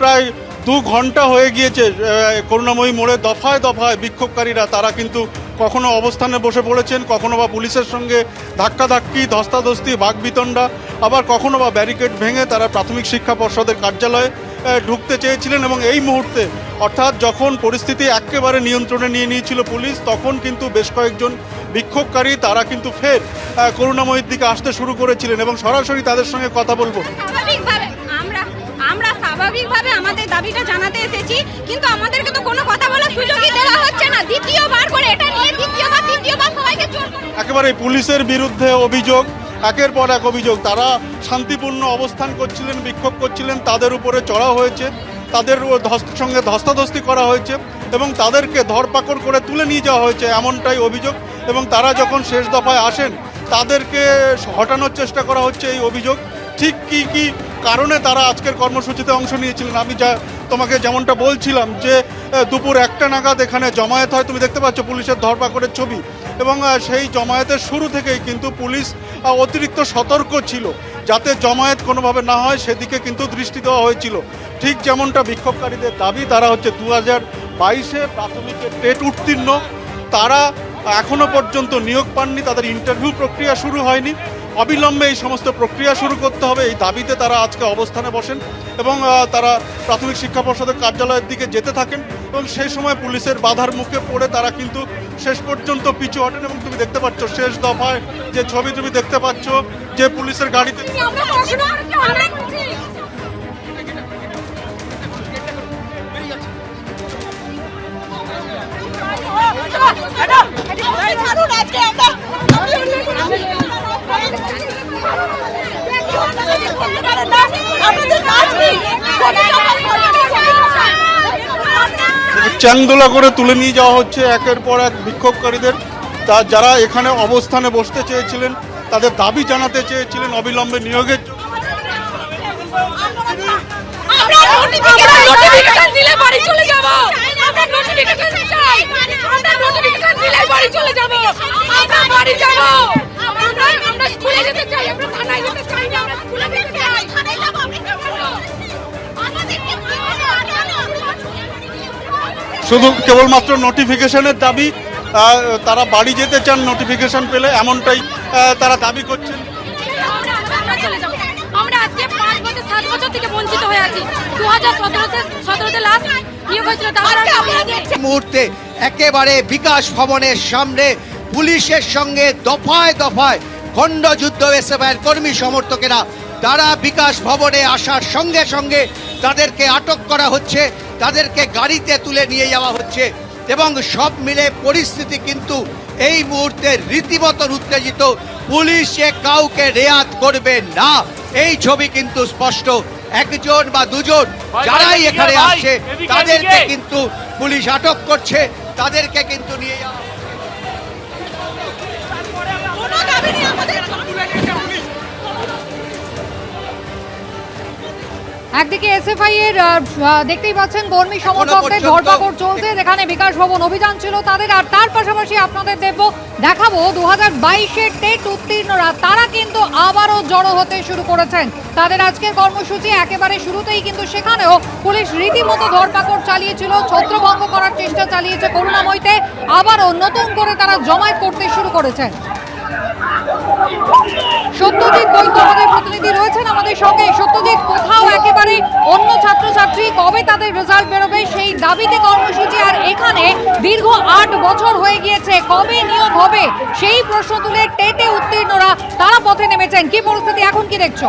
প্রায় দু ঘণ্টা হয়ে গিয়েছে করুণাময়ী মোড়ে দফায় দফায় বিক্ষোভকারীরা, তারা কিন্তু কখনো অবস্থানে বসে পড়েছেন, কখনো বা পুলিশের সঙ্গে ধাক্কাধাক্কি, ধস্তাধস্তি, বাগবিতণ্ডা, আবার কখনো বা ব্যারিকেড ভেঙে তারা প্রাথমিক শিক্ষা পর্ষদের কার্যালয়ে ঢুকতে চেয়েছিলেন এবং এই মুহূর্তে, অর্থাৎ যখন পরিস্থিতি একেবারে নিয়ন্ত্রণে নিয়ে নিয়েছিল পুলিশ, তখন কিন্তু বেশ কয়েকজন বিক্ষোভকারী, তারা কিন্তু ফের করুণাময়ীর দিকে আসতে শুরু করেছিলেন এবং সরাসরি তাদের সঙ্গে কথা বলব। স্বাভাবিকভাবে আমাদের দাবিটা জানাতে এসেছি, কিন্তু আমাদেরকে তো কোনো কথা বলার সুযোগই দেওয়া হচ্ছে না। দ্বিতীয়বার করে এটা নিয়ে দ্বিতীয়বার, তৃতীয়বার সবাইকে একেবারে পুলিশের বিরুদ্ধে অভিযোগ, একের পর এক অভিযোগ। তারা শান্তিপূর্ণ অবস্থান করছিলেন, বিক্ষোভ করছিলেন, তাদের উপরে চড়া হয়েছে, তাদের সঙ্গে ধস্তাধস্তি করা হয়েছে এবং তাদেরকে ধরপাকড় করে তুলে নিয়ে যাওয়া হয়েছে এমনটাই অভিযোগ এবং তারা যখন শেষ দফায় আসেন, তাদেরকে হটানোর চেষ্টা করা হচ্ছে এই অভিযোগ। ঠিক কি কি কারণে তারা আজকের কর্মসূচিতে অংশ নিয়েছিলেন? আমি যা, তোমাকে যেমনটা বলছিলাম যে দুপুর একটা নাগাদ এখানে জমায়েত হয়, তুমি দেখতে পাচ্ছ পুলিশের ধরপাকড়ের ছবি। এবং সেই জমায়েতের শুরু থেকেই কিন্তু পুলিশ অতিরিক্ত সতর্ক ছিল, যাতে জমায়েত কোনোভাবে না হয়, সেদিকে কিন্তু দৃষ্টি দেওয়া হয়েছিল। ঠিক যেমনটা বিক্ষোভকারীদের দাবি, তারা হচ্ছে দু হাজার বাইশে প্রাথমিকের টেট উত্তীর্ণ। তারা এখনও পর্যন্ত নিয়োগ পাননি, তাদের ইন্টারভিউ প্রক্রিয়া শুরু হয়নি। অবিলম্বে এই সমস্ত প্রক্রিয়া শুরু করতে হবে। এই দাবিতে তারা আজকে অবস্থানে বসেন এবং তারা প্রাথমিক শিক্ষা পর্ষদের কার্যালয়ের দিকে যেতে থাকেন এবং সেই সময় পুলিশের বাধার মুখে পড়ে তারা কিন্তু শেষ পর্যন্ত পিছু হটেন এবং তুমি দেখতে পাচ্ছ শেষ দফায় যে ছবি তুমি দেখতে পাচ্ছ যে পুলিশের গাড়িতে ছাড়ুন আজকে আমরা চ্যাংদোলা করে তুলে নিয়ে যাওয়া হচ্ছে। একের পর এক বিক্ষোভকারীদের। তা যারা এখানে অবস্থানে বসতে চেয়েছিলেন, তাদের দাবি জানাতে চেয়েছিলেন অবিলম্বে নিয়োগের আমরা স্কুলে যেতে চাই। আমরা থানায় যেতে চাই। আমরা স্কুলে যেতে চাই। শুধু কেবলমাত্র নোটিফিকেশনের দাবি তারা বাড়ি যেতে চান নোটিফিকেশন পেলে এমনটাই তারা দাবি করছেন। আমরা চলে যাব আমরা আজকে পাঁচ বছর সাত বছর থেকে বঞ্চিত হয়ে আছি। দু হাজার সতেরোতে সতেরোতে লাস্ট নিয়োগ হয়েছিল তারপর আর আমরা এই মুহূর্তে একেবারে বিকাশ ভবনের সামনে পুলিশের সঙ্গে দফায় দফায় খণ্ডযুদ্ধ এসএফআইয়ের কর্মী সমর্থকেরা তারা বিকাশ ভবনে আসার সঙ্গে সঙ্গে তাদেরকে আটক করা হচ্ছে। তাদেরকে গাড়িতে তুলে নিয়ে যাওয়া হচ্ছে এবং সব মিলে পরিস্থিতি কিন্তু এই মুহূর্তে রীতিমত উত্তেজিত। পুলিশে কাউকে রেয়াত করবে না। এই ছবি কিন্তু স্পষ্ট। একজন বা দুজন যারাই এখানে আসছে তাদেরকে কিন্তু পুলিশ আটক করছে। তাদেরকে কিন্তু নিয়ে যাওয়া একদিকে এসএফআই এর দেখতেই পাচ্ছেন কর্মী সমর্থকদের ধরপাকড় চলছে। যেখানে বিকাশ ভবন অভিযান ছিল তাদের আর তার পাশাপাশি আপনাদের দেব দেখাবো দু হাজার বাইশের টেট উত্তীর্ণরা তারা কিন্তু আবারও জড়ো হতে শুরু করেছেন। তাদের আজকের কর্মসূচি একেবারে শুরুতেই কিন্তু সেখানেও পুলিশ রীতিমতো ধরপাকড় চালিয়েছিল ছত্রভঙ্গ করার চেষ্টা চালিয়েছে করুণাময়ীতে। আবারও নতুন করে তারা জমায়েত করতে শুরু করেছেন। সত্যজিৎ বৈদ্য আমাদের প্রতিনিধি রয়েছেন আমাদের সঙ্গে। সত্যজিৎ ছাত্রছাত্রী কবে তাদের রেজাল্ট বেরোবে সেই দাবিতে কর্মসূচি? আর এখানে দীর্ঘ আট বছর হয়ে গিয়েছে, কবে নিয়োগ হবে সেই প্রশ্ন তুলে টেটে উত্তীর্ণরা তারা পথে নেমেছেন। কি পরিস্থিতি, এখন কি দেখছ?